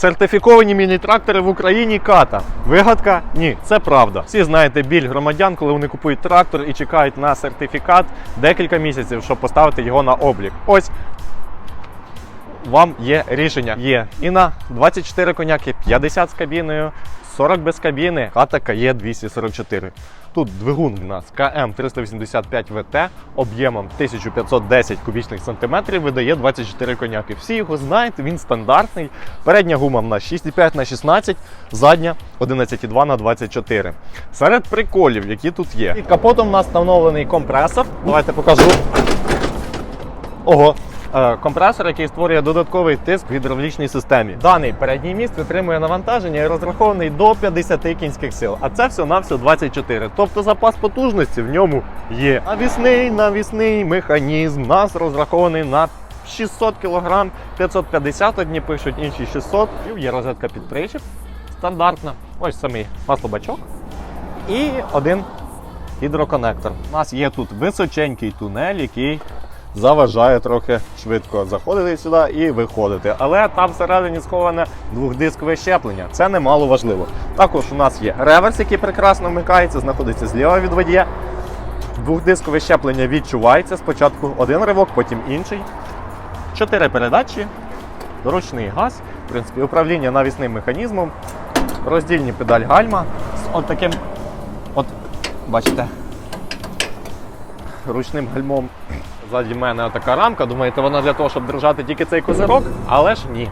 Сертифіковані міні-трактори в Україні ката. Вигадка? Ні, це правда. Всі знаєте біль громадян, коли вони купують трактор і чекають на сертифікат декілька місяців, щоб поставити його на облік. Ось вам є рішення. Є і на 24 коняки, 50 з кабіною, 40 без кабіни, ката КАЄ 244. Тут двигун в нас КМ 385 ВТ об'ємом 1510 кубічних сантиметрів видає 24 коняки. Всі його знають, він стандартний. Передня гума в нас 6,5 на 16, задня 11,2 на 24. Серед приколів, які тут є. Під капотом у нас встановлений компресор. Давайте покажу. Ого. Е, Компресор, який створює додатковий тиск в гідравлічній системі. Даний передній міст витримує навантаження і розрахований до 50 кінських сил, а це все на все 24. Тобто запас потужності в ньому є. Навісний, навісний механізм. Нас розрахований на 600 кг, 550 одні пишуть, інші 600. Є розетка під причіп. Стандартна. Ось самий маслобачок. І один гідроконектор. У нас є тут височенький тунель, який заважає трохи швидко заходити сюди і виходити. Але там всередині сховане двохдискове щеплення. Це немало важливо. Також у нас є реверс, який прекрасно вмикається, знаходиться зліва від водія. Двохдискове щеплення відчувається. Спочатку один ривок, потім інший. Чотири передачі, ручний газ, в принципі, управління навісним механізмом, роздільні педаль гальма з от таким, от, бачите, ручним гальмом. Ззаді мене така рамка. Думаєте, вона для того, щоб держати тільки цей козирок? Але ж ні.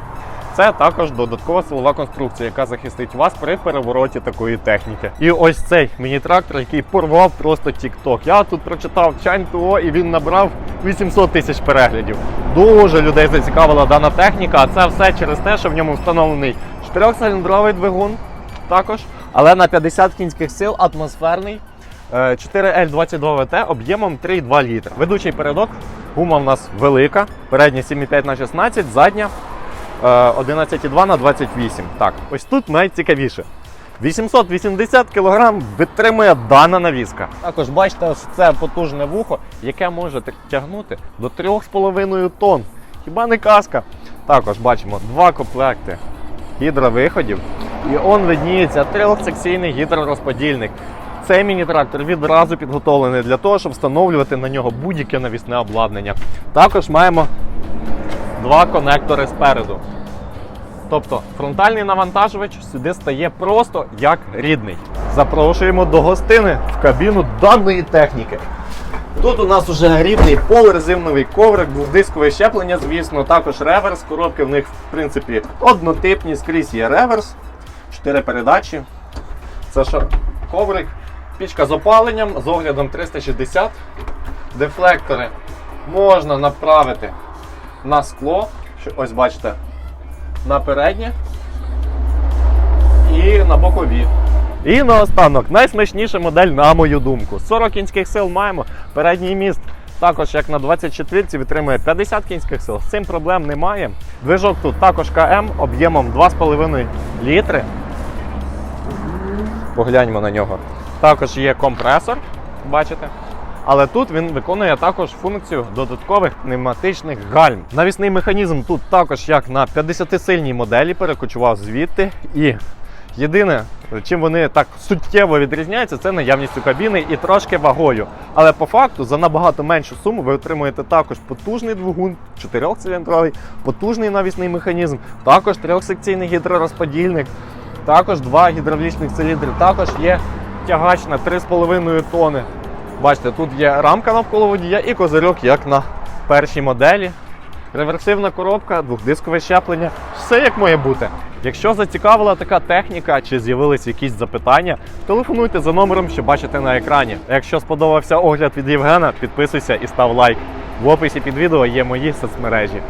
Це також додаткова силова конструкція, яка захистить вас при перевороті такої техніки. І ось цей міні-трактор, який порвав просто TikTok. Я тут прочитав Чань ТО і він набрав 800 тисяч переглядів. Дуже людей зацікавила дана техніка, а це все через те, що в ньому встановлений 4-циліндровий двигун також, але на 50 кінських сил атмосферний. Е, 4L22VT об'ємом 3,2 літра. Ведучий передок, гума в нас велика, передня 7,5 на 16, задня е, 11,2 на 28. Так, ось тут найцікавіше. 880 кг витримує дана навіска. Також бачите, ось це потужне вухо, яке може тягнути до 3,5 тонн. Хіба не казка? Також бачимо два комплекти гідровиходів. І он видніється трьохсекційний гідророзподільник. Цей міні-трактор відразу підготовлений для того, щоб встановлювати на нього будь-яке навісне обладнання. Також маємо два конектори спереду. Тобто фронтальний навантажувач сюди стає просто як рідний. Запрошуємо до гостини в кабіну даної техніки. Тут у нас уже рідний полурезиновий коврик, двохдискове щеплення, звісно, також реверс. Коробки в них, в принципі, однотипні, скрізь є реверс, 4 передачі. Це що? Коврик, пічка з опаленням з оглядом 360. Дефлектори можна направити на скло. Ось бачите, на переднє і на бокові. І наостанок, найсмачніша модель, на мою думку. 40 кінських сил маємо. Передній міст також, як на 24-ці, витримує 50 кінських сил. З цим проблем немає. Движок тут також КМ об'ємом 2,5 літри. Погляньмо на нього. Також є компресор, бачите. Але тут він виконує також функцію додаткових пневматичних гальм. Навісний механізм тут також, як на 50-сильній моделі, перекочував звідти. І єдине, чим вони так суттєво відрізняються, це наявністю кабіни і трошки вагою. Але по факту за набагато меншу суму ви отримуєте також потужний двигун, 4-циліндровий, потужний навісний механізм, також трьохсекційний гідророзподільник, також два гідравлічних циліндри, також є тягач на 3,5 тони. Бачите, тут є рамка навколо водія і козирьок, як на першій моделі. Реверсивна коробка, двохдискове щеплення. Все як має бути. Якщо зацікавила така техніка чи з'явились якісь запитання, телефонуйте за номером, що бачите на екрані. А якщо сподобався огляд від Євгена, підписуйся і став лайк. В описі під відео є мої соцмережі.